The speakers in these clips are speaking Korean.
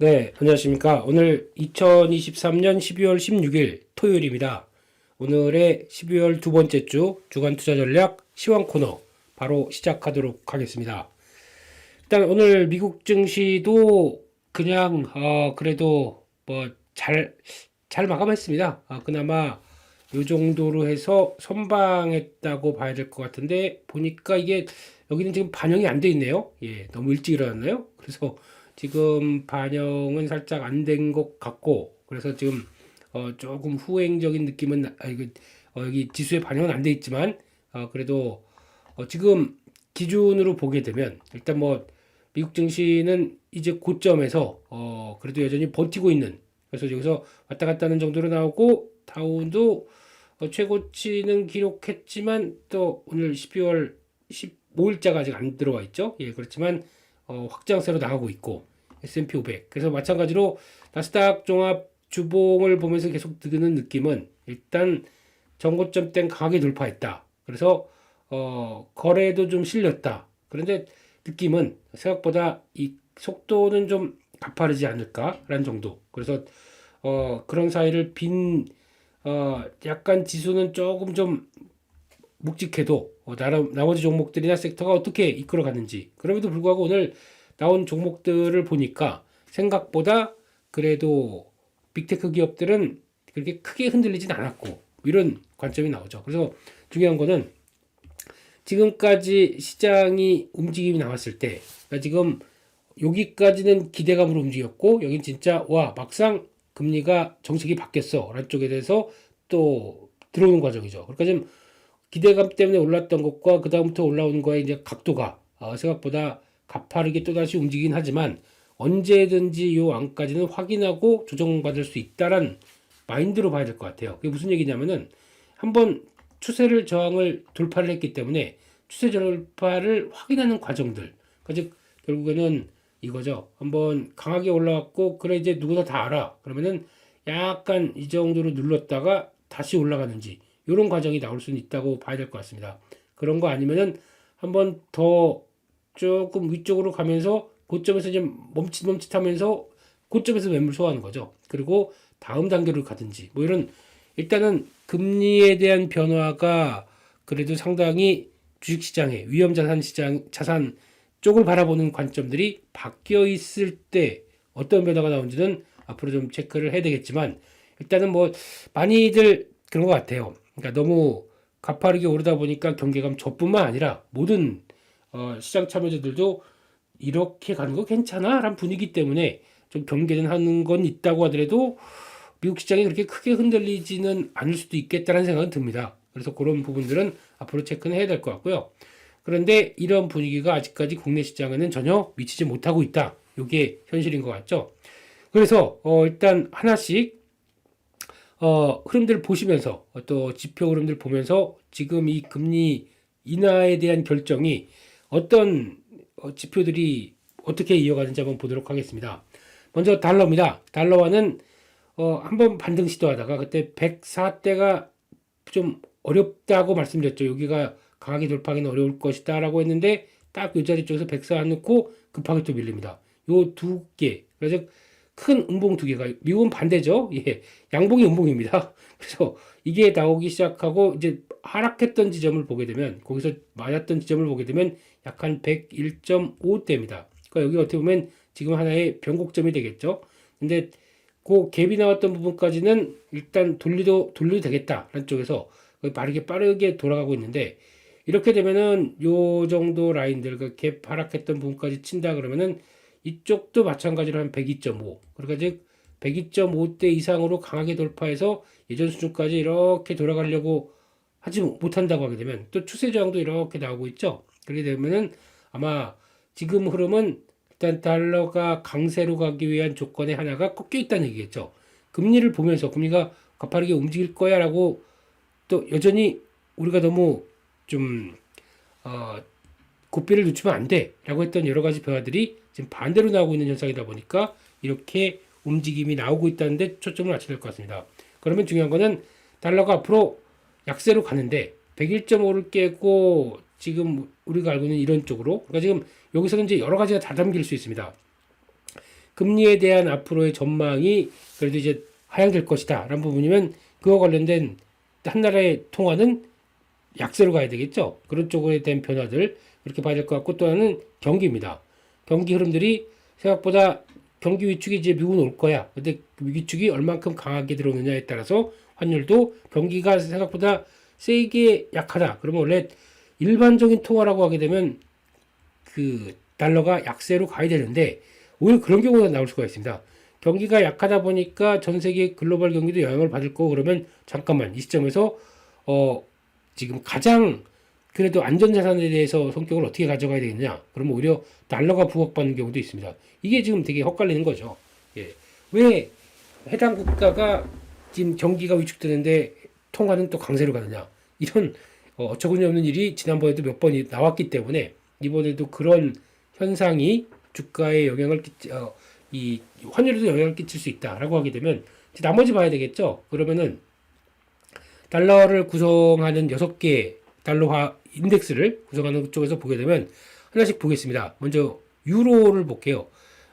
네, 안녕하십니까. 오늘 2023년 12월 16일 토요일입니다. 오늘의 12월 두 번째 주 주간 투자 전략 시황 코너 바로 시작하도록 하겠습니다. 일단 오늘 미국 증시도 그냥 어 그래도 뭐 잘 잘 마감했습니다. 아, 그나마 요 정도로 해서 선방했다고 봐야 될 것 같은데 보니까 이게 여기는 지금 반영이 안 돼 있네요. 예, 너무 일찍 일어났나요? 그래서 지금 반영은 살짝 안 된 것 같고 그래서 지금 어 조금 후행적인 느낌은 나- 아 이거 어 여기 지수에 반영은 안 돼 있지만 어 그래도 어 지금 기준으로 보게 되면 일단 뭐 미국 증시는 이제 고점에서 어 그래도 여전히 버티고 있는 그래서 여기서 왔다 갔다 하는 정도로 나오고 다운도 어 최고치는 기록했지만 또 오늘 12월 15일자가 아직 안 들어와 있죠. 예, 그렇지만 어 확장세로 나가고 있고 S&P 500 그래서 마찬가지로 나스닥 종합 주봉을 보면서 계속 드는 느낌은 일단 정고점 땐 강하게 돌파했다. 그래서 어 거래도 좀 실렸다. 그런데 느낌은 생각보다 이 속도는 좀 가파르지 않을까라는 정도. 그래서 어 그런 사이를 빈 어 약간 지수는 조금 좀 묵직해도 어, 나름, 나머지 종목들이나 섹터가 어떻게 이끌어가는지 그럼에도 불구하고 오늘 나온 종목들을 보니까 생각보다 그래도 빅테크 기업들은 그렇게 크게 흔들리진 않았고 이런 관점이 나오죠. 그래서 중요한 거는 지금까지 시장이 움직임이 나왔을 때 그러니까 지금 여기까지는 기대감으로 움직였고 여긴 진짜 와 막상 금리가 정책이 바뀌었어 라는 쪽에 대해서 또 들어오는 과정이죠. 그러니까 지금 기대감 때문에 올랐던 것과 그 다음부터 올라오는 거에 이제 각도가 어, 생각보다 가파르게 또다시 움직이긴 하지만 언제든지 요 안까지는 확인하고 조정받을 수 있다란 마인드로 봐야 될 것 같아요. 그게 무슨 얘기냐면은 한번 추세를 저항을 돌파를 했기 때문에 추세 돌파를 확인하는 과정들. 그러니까 즉 결국에는 이거죠. 한번 강하게 올라왔고 그래 이제 누구나 다 알아. 그러면은 약간 이 정도로 눌렀다가 다시 올라가는지 이런 과정이 나올 수는 있다고 봐야 될 것 같습니다. 그런 거 아니면은 한번 더 조금 위쪽으로 가면서 고점에서 좀 멈칫멈칫하면서 고점에서 매물 소화하는 거죠. 그리고 다음 단계로 가든지 뭐 이런 일단은 금리에 대한 변화가 그래도 상당히 주식시장에 위험자산 시장 자산 쪽을 바라보는 관점들이 바뀌어 있을 때 어떤 변화가 나온지는 앞으로 좀 체크를 해야 되겠지만 일단은 뭐 많이들 그런 것 같아요. 그러니까 너무 가파르게 오르다 보니까 경계감 저뿐만 아니라 모든 어, 시장 참여자들도 이렇게 가는 거 괜찮아? 라는 분위기 때문에 좀 경계는 하는 건 있다고 하더라도 미국 시장이 그렇게 크게 흔들리지는 않을 수도 있겠다는 생각은 듭니다. 그래서 그런 부분들은 앞으로 체크는 해야 될 것 같고요. 그런데 이런 분위기가 아직까지 국내 시장에는 전혀 미치지 못하고 있다. 이게 현실인 것 같죠. 그래서 어, 일단 하나씩 어, 흐름들을 보시면서 어, 또 지표 흐름들 보면서 지금 이 금리 인하에 대한 결정이 어떤 어, 지표들이 어떻게 이어가는지 한번 보도록 하겠습니다. 먼저 달러입니다. 달러와는 어, 한번 반등 시도하다가 그때 104대가 좀 어렵다고 말씀드렸죠. 여기가 강하게 돌파하기는 어려울 것이다라고 했는데 딱 이 자리 쪽에서 104안 넣고 급하게 또 밀립니다. 요 두 개. 그래서 큰 음봉 두 개가 미국은 반대죠. 예. 양봉이 음봉입니다. 그래서 이게 나오기 시작하고 이제 하락했던 지점을 보게 되면 거기서 맞았던 지점을 보게 되면 약 한 101.5대입니다. 그러니까 여기 어떻게 보면 지금 하나의 변곡점이 되겠죠. 근데 그 갭이 나왔던 부분까지는 일단 돌리도 돌려도 되겠다라는 쪽에서 빠르게 빠르게 돌아가고 있는데 이렇게 되면은 요 정도 라인들 그갭 하락했던 부분까지 친다 그러면은 이쪽도 마찬가지로 한 102.5 그러니까 즉 102.5대 이상으로 강하게 돌파해서 예전 수준까지 이렇게 돌아가려고 하지 못한다고 하게 되면 또 추세 저항도 이렇게 나오고 있죠. 그렇게 되면은 아마 지금 흐름은 일단 달러가 강세로 가기 위한 조건의 하나가 꺾여 있다는 얘기겠죠. 금리를 보면서 금리가 가파르게 움직일 거야라고 또 여전히 우리가 너무 좀 어, 고삐를 늦추면 안 돼라고 했던 여러 가지 변화들이 지금 반대로 나오고 있는 현상이다 보니까 이렇게 움직임이 나오고 있다는데 초점을 맞춰야 될 것 같습니다. 그러면 중요한 거는 달러가 앞으로 약세로 가는데 101.5를 깨고 지금 우리가 알고 있는 이런 쪽으로 그러니까 지금 여기서는 이제 여러 가지가 다 담길 수 있습니다. 금리에 대한 앞으로의 전망이 그래도 이제 하향될 것이다. 라는 부분이면 그와 관련된 한 나라의 통화는 약세로 가야 되겠죠. 그런 쪽에 대한 변화들 그렇게 봐야 될 것 같고 또 하나는 경기입니다. 경기 흐름들이 생각보다 경기 위축이 이제 미국은 올 거야. 근데 그 위축이 얼만큼 강하게 들어오느냐에 따라서 환율도 경기가 생각보다 세게 약하다. 그러면 원래 일반적인 통화라고 하게 되면 그 달러가 약세로 가야 되는데 오히려 그런 경우가 나올 수가 있습니다. 경기가 약하다 보니까 전 세계 글로벌 경기도 영향을 받을 거고 그러면 잠깐만 이 시점에서 어 지금 가장 그래도 안전자산에 대해서 성격을 어떻게 가져가야 되겠냐? 그러면 오히려 달러가 부각받는 경우도 있습니다. 이게 지금 되게 헛갈리는 거죠. 예. 왜 해당 국가가 지금 경기가 위축되는데 통화는 또 강세로 가느냐? 이런 어, 어처구니 없는 일이 지난번에도 몇번 나왔기 때문에 이번에도 그런 현상이 주가에 영향을 끼치, 어, 이 환율에도 영향을 끼칠 수 있다라고 하게 되면 이제 나머지 봐야 되겠죠. 그러면은 달러를 구성하는 여섯 개 달러화 인덱스를 구성하는 쪽에서 보게 되면 하나씩 보겠습니다. 먼저 유로를 볼게요.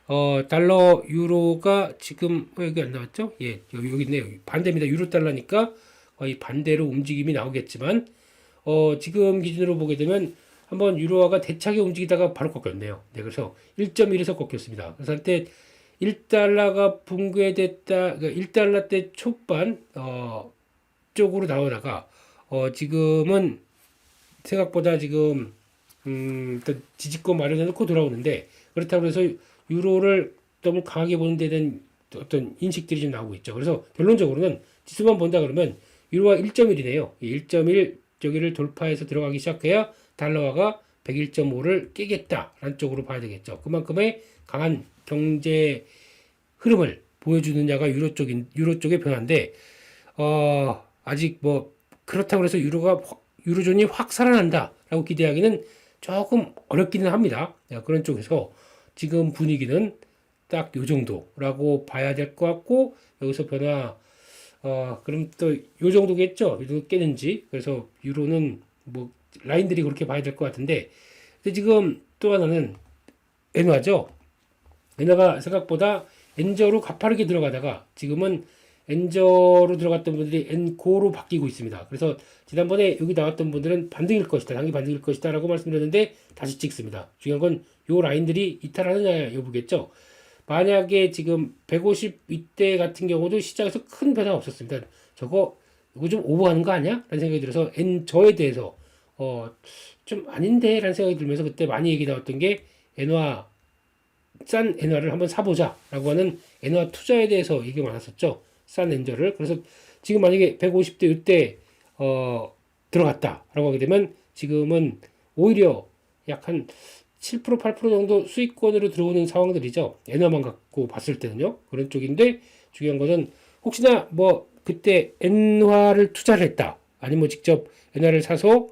어, 달러 유로가 지금 어, 여기 안 나왔죠? 예, 여기, 있네요. 반대입니다. 유로 달러니까 거의 반대로 움직임이 나오겠지만 어, 지금 기준으로 보게 되면 한번 유로화가 대차게 움직이다가 바로 꺾였네요. 네, 그래서 1.1에서 꺾였습니다. 그래서 한때 1달러가 붕괴됐다, 그러니까 1달러 때 초반 어, 쪽으로 나오다가 어, 지금은 생각보다 지금 음, 일단 지지권 마련해 놓고 돌아오는데 그렇다고 해서 유로를 너무 강하게 보는 데 대한 어떤 인식들이 좀 나오고 있죠. 그래서 결론적으로는 지수만 본다 그러면 유로화 1.1이네요. 1.1 저기를 돌파해서 들어가기 시작해야 달러화가 101.5를 깨겠다라는 쪽으로 봐야 되겠죠. 그만큼의 강한 경제 흐름을 보여주느냐가 유로 쪽인 유로 쪽의 변화인데 어, 아직 뭐 그렇다고 해서 유로가 확- 유로존이 확 살아난다라고 기대하기는 조금 어렵기는 합니다. 네, 그런 쪽에서 지금 분위기는 딱 요 정도라고 봐야 될 것 같고 여기서 변화 어 그럼 또 요 정도겠죠. 요 정도 깨는지 그래서 유로는 뭐 라인들이 그렇게 봐야 될 것 같은데 근데 지금 또 하나는 엔화죠. 엔화가 생각보다 엔저로 가파르게 들어가다가 지금은 엔저로 들어갔던 분들이 엔고로 바뀌고 있습니다. 그래서 지난번에 여기 나왔던 분들은 반등일 것이다, 단기 반등일 것이다 라고 말씀드렸는데 다시 찍습니다. 중요한 건 요 라인들이 이탈하느냐 여부겠죠. 만약에 지금 150 이때 같은 경우도 시장에서 큰 변화가 없었습니다. 저거 이거 좀 오버하는 거 아니야? 라는 생각이 들어서 엔저에 대해서 어 좀 아닌데 라는 생각이 들면서 그때 많이 얘기 나왔던 게 엔화 싼 엔화를 한번 사보자 라고 하는 엔화 투자에 대해서 얘기 많았었죠. 싼 엔저를. 그래서 지금 만약에 150대 이때 어, 들어갔다라고 하게 되면 지금은 오히려 약 한 7% 8% 정도 수익권으로 들어오는 상황들이죠. 엔화만 갖고 봤을 때는요. 그런 쪽인데 중요한 것은 혹시나 뭐 그때 엔화를 투자를 했다. 아니면 뭐 직접 엔화를 사서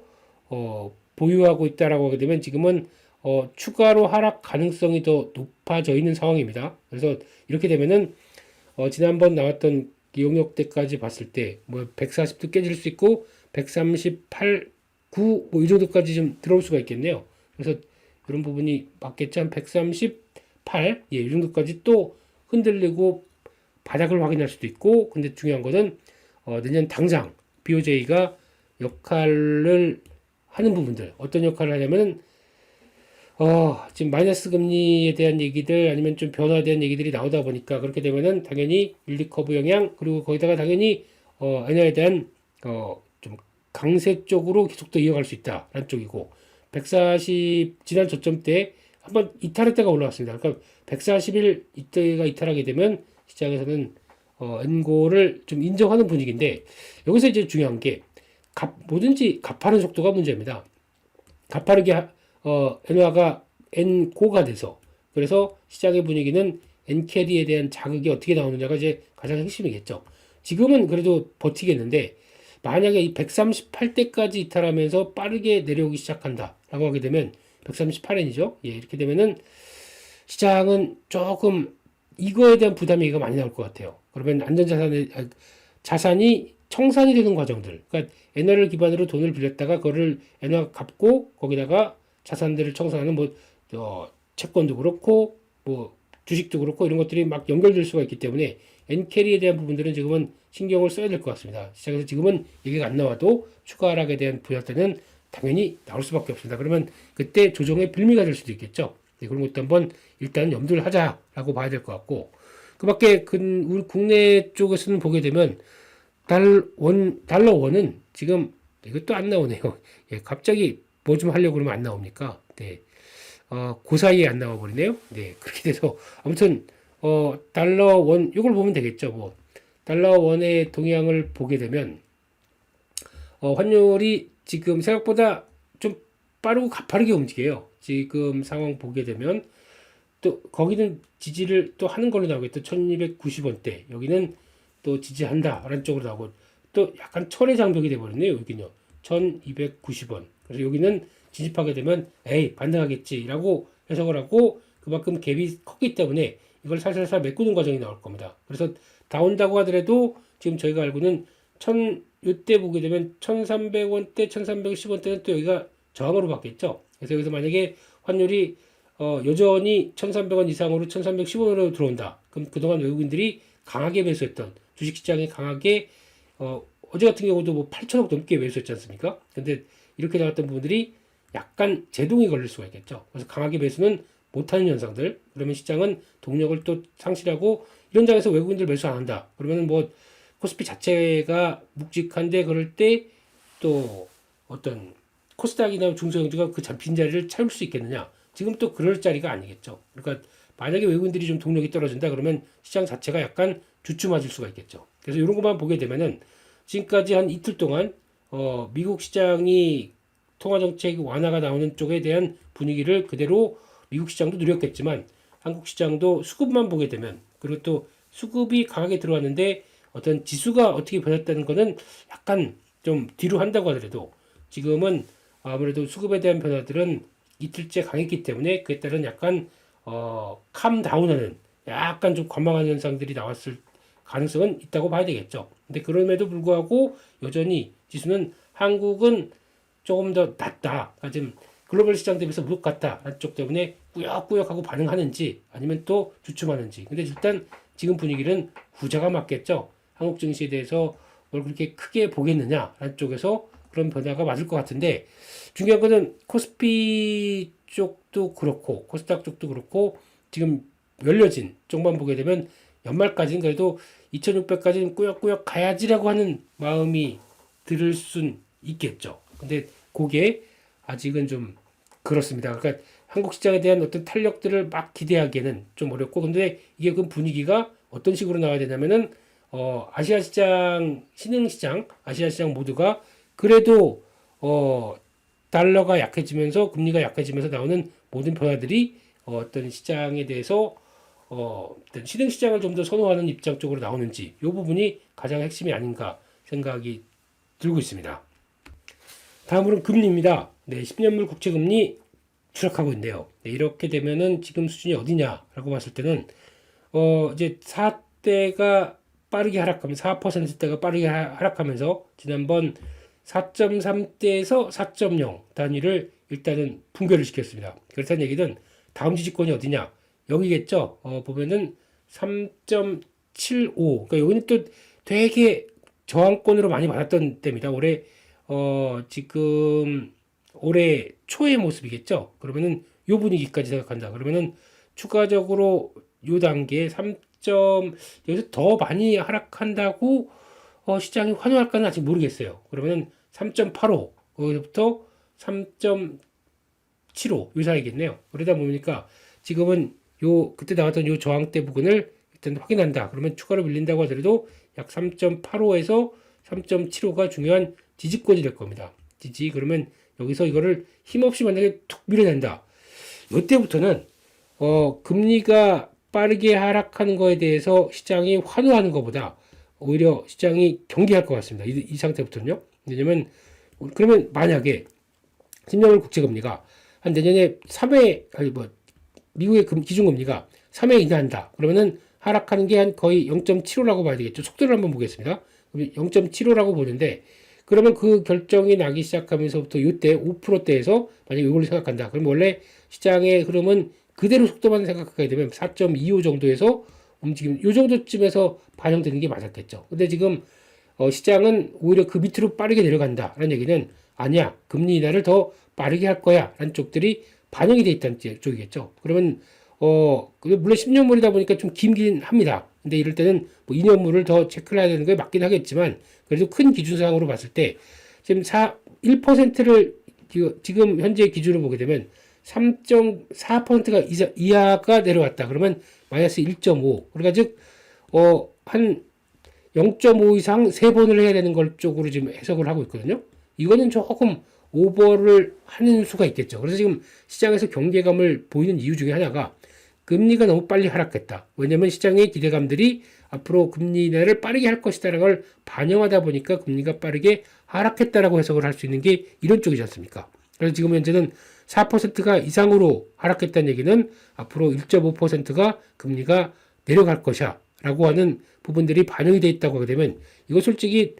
어, 보유하고 있다라고 하게 되면 지금은 어, 추가로 하락 가능성이 더 높아져 있는 상황입니다. 그래서 이렇게 되면은 어, 지난번 나왔던 이 용역대까지 봤을 때 뭐 140도 깨질 수 있고 138, 9 뭐 이 정도까지 좀 들어올 수가 있겠네요. 그래서 이런 부분이 맞겠죠? 한 138, 예, 이 정도까지 또 흔들리고 바닥을 확인할 수도 있고, 근데 중요한 것은 어, 내년 당장 BOJ가 역할을 하는 부분들 어떤 역할을 하냐면은 어, 지금 마이너스 금리에 대한 얘기들 아니면 좀 변화에 대한 얘기들이 나오다 보니까 그렇게 되면은 당연히 일리 커브 영향 그리고 거기다가 당연히 어, 엔화에 대한 어, 좀 강세 쪽으로 계속 더 이어갈 수 있다라는 쪽이고 140 지난 저점 때 한번 이탈했다가 올라왔습니다. 그러니까 141 이때가 이탈하게 되면 시장에서는 어, 엔고를 좀 인정하는 분위기인데 여기서 이제 중요한 게 값, 뭐든지 가파른 속도가 문제입니다. 가파르게 하- 어, 엔화가 엔고가 돼서 그래서 시장의 분위기는 엔캐리에 대한 자극이 어떻게 나오느냐가 이제 가장 핵심이겠죠. 지금은 그래도 버티겠는데 만약에 이 138대까지 이탈하면서 빠르게 내려오기 시작한다라고 하게 되면 138엔이죠. 예, 이렇게 되면은 시장은 조금 이거에 대한 부담이 가 많이 나올 것 같아요. 그러면 안전자산의 아, 자산이 청산이 되는 과정들. 그러니까 엔화를 기반으로 돈을 빌렸다가 그거를 엔화 갚고 거기다가 자산들을 청산하는 뭐 어, 채권도 그렇고 뭐 주식도 그렇고 이런 것들이 막 연결될 수가 있기 때문에 엔캐리에 대한 부분들은 지금은 신경을 써야 될 것 같습니다. 시장에서 지금은 얘기가 안 나와도 추가 하락에 대한 부작대는 당연히 나올 수밖에 없습니다. 그러면 그때 조정의 빌미가 될 수도 있겠죠. 네, 그런 것도 한번 일단 염두를 하자라고 봐야 될 것 같고 그 밖에 그 우리 국내 쪽에서는 보게 되면 달 원 달러 원은 지금 이것도 안 나오네요. 예, 갑자기 뭐 좀 하려고 그러면 안 나옵니까? 네. 어, 그 사이에 안 나와 버리네요. 네. 그렇게 돼서 아무튼 어, 달러 원 이걸 보면 되겠죠. 뭐 달러 원의 동향을 보게 되면 어, 환율이 지금 생각보다 좀 빠르고 가파르게 움직여요. 지금 상황 보게 되면 또 거기는 지지를 또 하는 걸로 나오겠죠. 1290원대. 여기는 또 지지한다 라는 쪽으로 나오고 또 약간 철의 장벽이 돼버렸네요. 여기는요. 1290원. 그래서 여기는 진입하게 되면 에이 반등하겠지라고 해석을 하고 그만큼 갭이 컸기 때문에 이걸 살살살 메꾸는 과정이 나올 겁니다. 그래서 나온다고 하더라도 지금 저희가 알고는 천 이때 보게 되면 1,300원대, 1,310원대는 또 여기가 저항으로 바뀌었죠. 그래서 여기서 만약에 환율이 어, 여전히 1,300원 이상으로 1,310원으로 들어온다. 그럼 그동안 외국인들이 강하게 매수했던 주식시장이 강하게 어, 어제 같은 경우도 뭐 8천억 넘게 매수했지 않습니까? 근데 이렇게 나왔던 부분들이 약간 제동이 걸릴 수가 있겠죠. 그래서 강하게 매수는 못하는 현상들. 그러면 시장은 동력을 또 상실하고 이런 장에서 외국인들 매수 안 한다. 그러면 뭐 코스피 자체가 묵직한데 그럴 때 또 어떤 코스닥이나 중소형주가 그 잡힌 자리를 채울 수 있겠느냐? 지금 또 그럴 자리가 아니겠죠. 그러니까 만약에 외국인들이 좀 동력이 떨어진다 그러면 시장 자체가 약간 주춤해질 수가 있겠죠. 그래서 이런 것만 보게 되면은 지금까지 한 이틀 동안 어, 미국 시장이 통화 정책 완화가 나오는 쪽에 대한 분위기를 그대로 미국 시장도 누렸겠지만 한국 시장도 수급만 보게 되면 그리고 또 수급이 강하게 들어왔는데 어떤 지수가 어떻게 변했다는 거는 약간 좀 뒤로 한다고 하더라도 지금은 아무래도 수급에 대한 변화들은 이틀째 강했기 때문에 그에 따른 약간 어, 캄다운하는 약간 좀 관망하는 현상들이 나왔을 가능성은 있다고 봐야 되겠죠. 근데 그럼에도 불구하고 여전히 지수는 한국은 조금 더 낮다. 그러니까 지금 글로벌 시장 대비해서 무릎 같다. 쪽 때문에 꾸역꾸역하고 반응하는지 아니면 또 주춤하는지. 근데 일단 지금 분위기는 후자가 맞겠죠. 한국 증시에 대해서 뭘 그렇게 크게 보겠느냐라는 쪽에서 그런 변화가 맞을 것 같은데 중요한 거는 코스피 쪽도 그렇고 코스닥 쪽도 그렇고 지금 열려진 쪽만 보게 되면 연말까지는 그래도 2600까지는 꾸역꾸역 가야지라고 하는 마음이 들을 순 있겠죠. 근데 그게 아직은 좀 그렇습니다. 그러니까 한국 시장에 대한 어떤 탄력들을 막 기대하기에는 좀 어렵고 근데 이게 그 분위기가 어떤 식으로 나와야 되냐면은 어 아시아 시장 신흥 시장 아시아 시장 모두가 그래도 어 달러가 약해지면서 금리가 약해지면서 나오는 모든 변화들이 어, 어떤 시장에 대해서 어, 어떤 신흥 시장을 좀 더 선호하는 입장 쪽으로 나오는지 이 부분이 가장 핵심이 아닌가 생각이 들고 있습니다. 다음으로는 금리입니다. 네, 10년물 국채 금리 추락하고 있네요. 네, 이렇게 되면은 지금 수준이 어디냐라고 봤을 때는 어, 이제 4대가 빠르게 하락하면서 4%대가 빠르게 하- 하락하면서 지난번 4.3대에서 4.0 단위를 일단은 붕괴를 시켰습니다. 그렇다는 얘기는 다음 지지권이 어디냐? 여기겠죠. 어, 보면은 3.75. 그러니까 여기는 또 되게 저항권으로 많이 받았던 때입니다. 올해 어, 지금 올해 초의 모습이겠죠. 그러면은 요 분위기까지 생각한다. 그러면은 추가적으로 요 단계에 3. 여기서 더 많이 하락한다고 어, 시장이 환호할까는 아직 모르겠어요. 그러면은 3.85 거기서부터 3.75 요 사이겠네요. 그러다 보니까 지금은 요 그때 나왔던 요 저항대 부근을 일단 확인한다. 그러면 추가로 밀린다고 하더라도 약 3.85에서 3.75가 중요한 지지권이 될 겁니다. 지지 그러면 여기서 이거를 힘없이 만약에 툭 밀어낸다. 이때부터는 어 금리가 빠르게 하락하는 거에 대해서 시장이 환호하는 것보다 오히려 시장이 경계할 것 같습니다. 이, 이 상태부터는요. 왜냐면 그러면 만약에 10년물 국채금리가 한 내년에 3회 아니 뭐 미국의 금, 기준금리가 3회 이하한다. 그러면은 하락하는 게 한 거의 0.75라고 봐야 되겠죠. 속도를 한번 보겠습니다. 0.75라고 보는데 그러면 그 결정이 나기 시작하면서부터 이때 5%대에서 만약 이걸로 생각한다. 그럼 원래 시장의 흐름은 그대로 속도만 생각하게 되면 4.25 정도에서 움직임, 요 정도쯤에서 반영되는 게 맞았겠죠. 근데 지금 어, 시장은 오히려 그 밑으로 빠르게 내려간다라는 얘기는 아니야 금리 인하를 더 빠르게 할 거야 라는 쪽들이 반영이 돼 있다는 쪽이겠죠. 그러면 어 물론 10년물이다 보니까 좀 긴긴 합니다. 근데 이럴 때는 뭐 2년물을 더 체크를 해야 되는 게 맞긴 하겠지만 그래도 큰 기준상으로 봤을 때 지금 4 1%를 지금 현재 기준으로 보게 되면 3.4%가 이자, 이하가 내려왔다. 그러면 마이너스 1.5. 그러니까 즉, 어, 한 0.5 이상 세 번을 해야 되는 걸 쪽으로 지금 해석을 하고 있거든요. 이거는 조금 오버를 하는 수가 있겠죠. 그래서 지금 시장에서 경계감을 보이는 이유 중에 하나가 금리가 너무 빨리 하락했다. 왜냐하면 시장의 기대감들이 앞으로 금리 인하를 빠르게 할 것이다라는 걸 반영하다 보니까 금리가 빠르게 하락했다라고 해석을 할 수 있는 게 이런 쪽이지 않습니까? 그래서 지금 현재는 4%가 이상으로 하락했다는 얘기는 앞으로 1.5%가 금리가 내려갈 것이야 라고 하는 부분들이 반영이 돼 있다고 하게 되면 이거 솔직히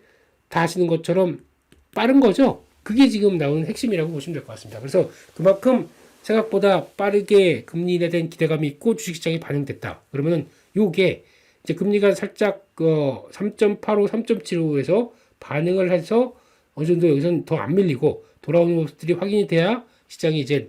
다 아시는 것처럼 빠른 거죠. 그게 지금 나오는 핵심이라고 보시면 될 것 같습니다. 그래서 그만큼 생각보다 빠르게 금리 인하에 대한 기대감이 있고 주식시장이 반영됐다. 그러면은 요게 이제 금리가 살짝 어 3.85, 3.75에서 반응을 해서 어느 정도 여기서는 더안 밀리고 돌아오는 모습들이 확인이 돼야 시장이 이제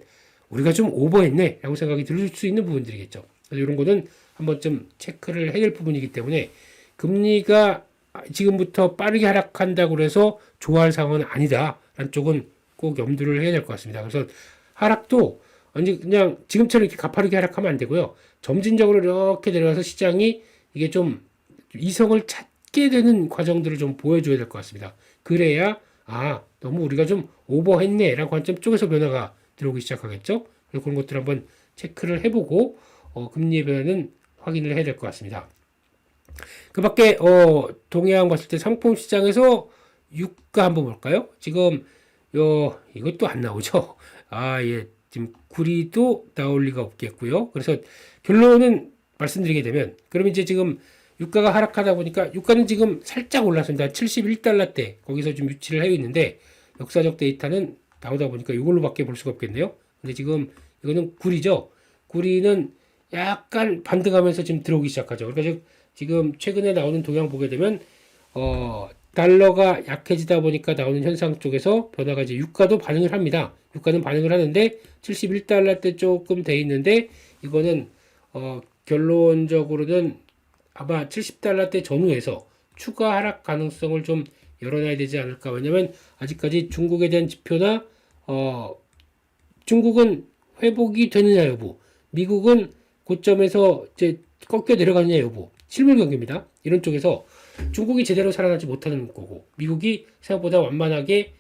우리가 좀 오버했네 라고 생각이 들 수 있는 부분들이겠죠. 그래서 이런 거는 한 번쯤 체크를 해야 될 부분이기 때문에 금리가 지금부터 빠르게 하락한다고 해서 좋아할 상황은 아니다. 라는 쪽은 꼭 염두를 해야 될 것 같습니다. 그래서 하락도 언제 그냥 지금처럼 이렇게 가파르게 하락하면 안 되고요. 점진적으로 이렇게 내려가서 시장이 이게 좀 이성을 찾게 되는 과정들을 좀 보여줘야 될 것 같습니다. 그래야 아 너무 우리가 좀 오버했네라고 관점 쪽에서 변화가 들어오기 시작하겠죠. 그리고 그런 것들 한번 체크를 해보고 어, 금리의 변화는 확인을 해야 될 것 같습니다. 그 밖에 어, 동해안 봤을 때 상품 시장에서 유가 한번 볼까요? 지금 요 이것도 안 나오죠. 아 예, 지금 구리도 나올 리가 없겠고요. 그래서 결론은 말씀드리게 되면 그럼 이제 지금 유가가 하락하다 보니까 유가는 지금 살짝 올랐습니다. 71달러 대 거기서 좀 유치를 해 있는데 역사적 데이터는 나오다 보니까 이걸로밖에 볼 수가 없겠네요. 근데 지금 이거는 구리죠. 구리는 약간 반등하면서 지금 들어오기 시작하죠. 그러니까 지금 최근에 나오는 동향 보게 되면 어 달러가 약해지다 보니까 나오는 현상 쪽에서 변화가 이제 유가도 반응을 합니다. 유가는 반응을 하는데 71달러대 조금 돼 있는데 이거는 어 결론적으로는 아마 70달러 대 전후에서 추가 하락 가능성을 좀 열어놔야 되지 않을까. 왜냐면 아직까지 중국에 대한 지표나 어 중국은 회복이 되느냐 여부, 미국은 고점에서 이제 꺾여 내려가느냐 여부, 실물 경기입니다. 이런 쪽에서 중국이 제대로 살아나지 못하는 거고 미국이 생각보다 완만하게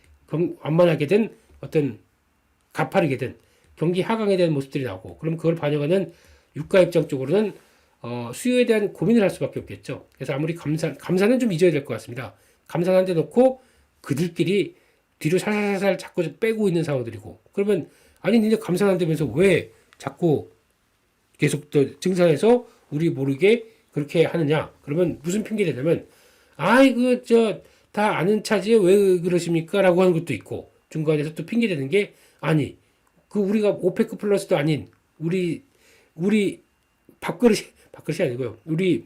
완만하게 된 어떤 가파르게 된 경기 하강에 대한 모습들이 나오고 그럼 그걸 반영하는 유가 입장 쪽으로는 어, 수요에 대한 고민을 할 수밖에 없겠죠. 그래서 아무리 감사 감사는 좀 잊어야 될 것 같습니다. 감사는 한데 놓고 그들끼리 뒤로 살살살 자꾸 빼고 있는 상황들이고 그러면 아니 니네 감사한다면서 왜 자꾸 계속 또 증산해서 우리 모르게 그렇게 하느냐? 그러면 무슨 핑계 대냐면 아이 그 저 다 아는 차지에 왜 그러십니까? 라고 하는 것도 있고 중간에서 또 핑계 대는 게 아니 그 우리가 오페크 플러스도 아닌 우리 우리 밥그릇이 밥그릇이 아니고요. 우리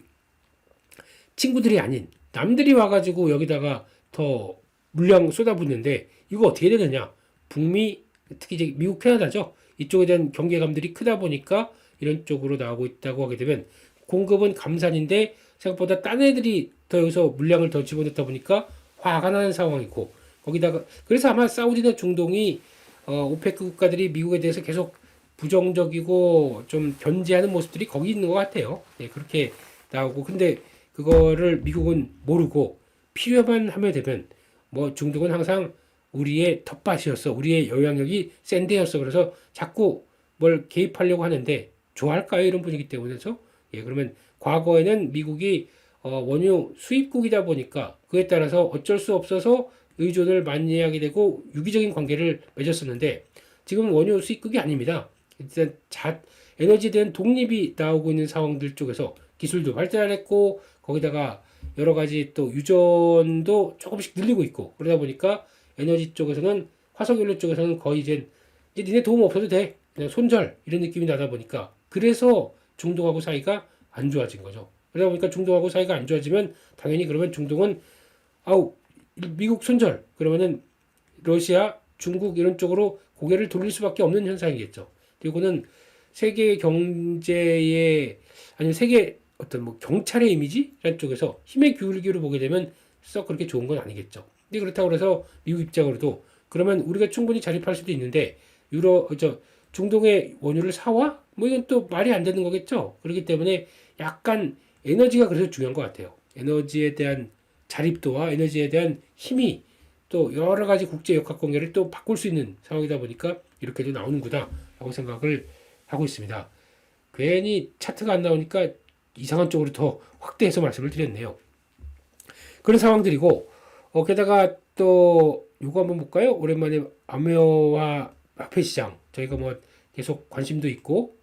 친구들이 아닌 남들이 와가지고 여기다가 더 물량 쏟아붓는데 이거 어떻게 되느냐? 북미 특히 이제 미국 캐나다죠? 이쪽에 대한 경계감들이 크다 보니까 이런 쪽으로 나오고 있다고 하게 되면 공급은 감산인데 생각보다 딴 애들이 더 여기서 물량을 더 집어넣다 보니까 화가 나는 상황이고 거기다가 그래서 아마 사우디나 중동이 어, 오페크 국가들이 미국에 대해서 계속 부정적이고 좀 견제하는 모습들이 거기 있는 것 같아요. 네, 그렇게 나오고 근데 그거를 미국은 모르고 필요만 하면 되면 뭐 중동은 항상 우리의 텃밭이었어. 우리의 영향력이 센 데였어. 그래서 자꾸 뭘 개입하려고 하는데 좋아할까요? 이런 분위기 때문에서 예, 그러면 과거에는 미국이 어, 원유 수입국이다 보니까 그에 따라서 어쩔 수 없어서 의존을 많이 하게 되고 유기적인 관계를 맺었었는데 지금 원유 수입국이 아닙니다. 일단 자, 에너지에 대한 독립이 나오고 있는 상황들 쪽에서 기술도 발달했고 거기다가 여러 가지 또 유전도 조금씩 늘리고 있고 그러다 보니까 에너지 쪽에서는 화석연료 쪽에서는 거의 이제 니네 도움 없어도 돼 그냥 손절 이런 느낌이 나다 보니까 그래서 중동하고 사이가 안 좋아진 거죠. 그러다 보니까 중동하고 사이가 안 좋아지면 당연히 그러면 중동은 아우 미국 손절 그러면은 러시아, 중국 이런 쪽으로 고개를 돌릴 수밖에 없는 현상이겠죠. 그리고는 세계 경제의 아니면 세계 어떤 뭐 경찰의 이미지라는 쪽에서 힘의 기울기로 보게 되면 썩 그렇게 좋은 건 아니겠죠. 근데 그렇다고 해서 미국 입장으로도 그러면 우리가 충분히 자립할 수도 있는데 유럽 저 중동의 원유를 사와? 뭐 이건 또 말이 안 되는 거겠죠. 그렇기 때문에 약간 에너지가 그래서 중요한 것 같아요. 에너지에 대한 자립도와 에너지에 대한 힘이 또 여러 가지 국제 역학 관계를 또 바꿀 수 있는 상황이다 보니까 이렇게도 나오는구나라고 생각을 하고 있습니다. 괜히 차트가 안 나오니까 이상한 쪽으로 더 확대해서 말씀을 드렸네요. 그런 상황들이고 어, 게다가 또 요거 한번 볼까요? 오랜만에 아메어와 화폐 시장. 저희가 뭐 계속 관심도 있고